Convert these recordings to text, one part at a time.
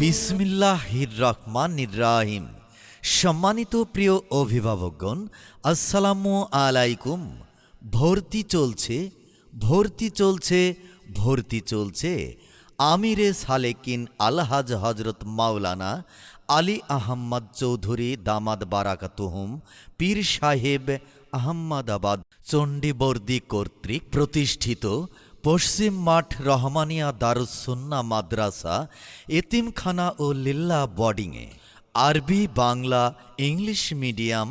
বিসমিল্লাহির রহমান রাহিম সম্মানিত প্রিয় অভিভাবকগণ, আসসালামু আলাইকুম। ভর্তি চলছে ভর্তি চলছে ভর্তি চলছে। আমিরে সালেকিন আলহাজ হজরত মাওলানা আলী আহম্মদ চৌধুরী দামাদ বারাকাতুহুম, পীর সাহেব আহম্মদাবাদ চণ্ডীবর্দী কর্তৃক প্রতিষ্ঠিত পশ্চিম মাঠ রহমানিয়া দারুসুন্না মাদ্রাসা, এতিমখানা ও লিল্লা বোর্ডিংয়ে। আরবি, বাংলা, ইংলিশ মিডিয়াম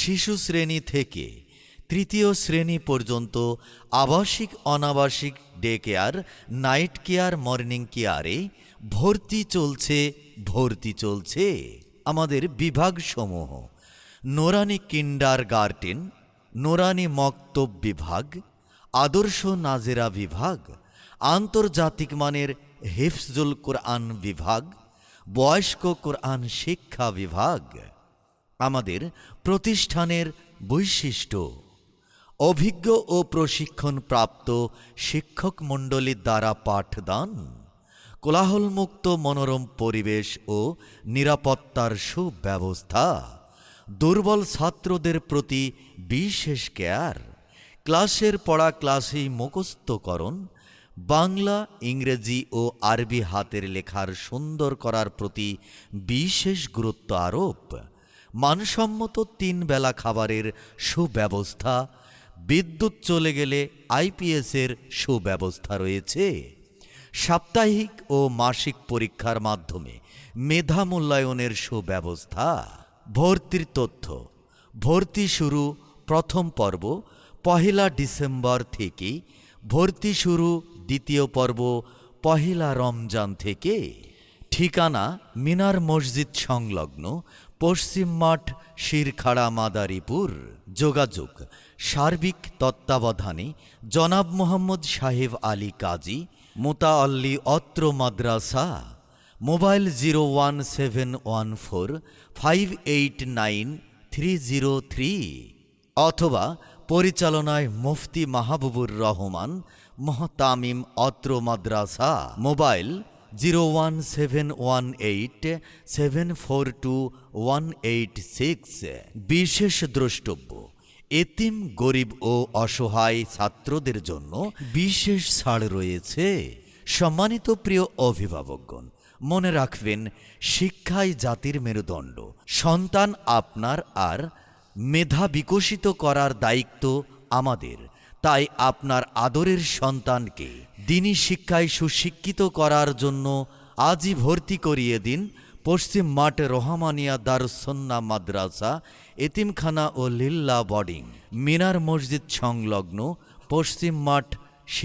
শিশু শ্রেণি থেকে তৃতীয় শ্রেণি পর্যন্ত আবাসিক অনাবাসিক day care, night care, morning কেয়ারে ভর্তি চলছে ভর্তি চলছে আমাদের বিভাগসমূহ। নোরানি কিন্ডার গার্টেন নোরানি মক্তব বিভাগ আদর্শ নাজেরা বিভাগ, আন্তর্জাতিক মানের হিফজুল কোরআন বিভাগ, বয়স্ক কোরআন শিক্ষা বিভাগ। আমাদের প্রতিষ্ঠানের বৈশিষ্ট্য, অভিজ্ঞ ও প্রশিক্ষণপ্রাপ্ত শিক্ষক মণ্ডলীর দ্বারা পাঠদান, কোলাহলমুক্ত মনোরম পরিবেশ ও নিরাপত্তার সুব্যবস্থা, দুর্বল ছাত্রদের প্রতি বিশেষ কেয়ার। ক্লাসের পড়া ক্লাসেই মুখস্থকরণ বাংলা, ইংরেজি ও আরবি হাতের লেখার সুন্দর করার প্রতি বিশেষ গুরুত্ব আরোপ। মানসম্মত তিন বেলা খাবারের সুব্যবস্থা, বিদ্যুৎ চলে গেলে আইপিএসের সুব্যবস্থা রয়েছে। সাপ্তাহিক ও মাসিক পরীক্ষার মাধ্যমে মেধা মূল্যায়নের সুব্যবস্থা। ভর্তির তথ্য, ভর্তি শুরু প্রথম পর্ব পহেলা ডিসেম্বর থেকে ভর্তি শুরু দ্বিতীয় পর্ব পহেলা রমজান থেকে। ঠিকানা মিনার মসজিদ সংলগ্ন পশ্চিম মাঠ শিরখাড়া মাদারীপুর। যোগাযোগ সার্বিক তত্ত্বাবধানে জনাব মোহাম্মদ সাহেব আলী কাজী, মোতাআল্লি অত্র মাদ্রাসা। Mobile zero one seven one four five eight nine three zero three. অথবা পরিচালনায় মুফতি মাহবুবুর রহমান, মহতামিম অত্র মাদ্রাসা, mobile zero one seven one eight seven four two one eight six. বিশেষ দ্রষ্টব্য, এতিম, গরিব ও অসহায় ছাত্রদের জন্য বিশেষ ছাড় রয়েছে। সম্মানিত প্রিয় অভিভাবকগণ, মনে রাখবেন, শিক্ষাই জাতির মেরুদণ্ড। সন্তান আপনার আর মেধা বিকশিত করার দায়িত্ব আমাদের। তাই আপনার আদরের সন্তানকে দিনী শিক্ষায় সুশিক্ষিত করার জন্য আজই ভর্তি করিয়ে দিন পশ্চিম মাঠ রহমানিয়া দারুসন্না মাদ্রাসা, এতিমখানা ও লিল্লা বডিং মিনার মসজিদ সংলগ্ন পশ্চিম মাঠ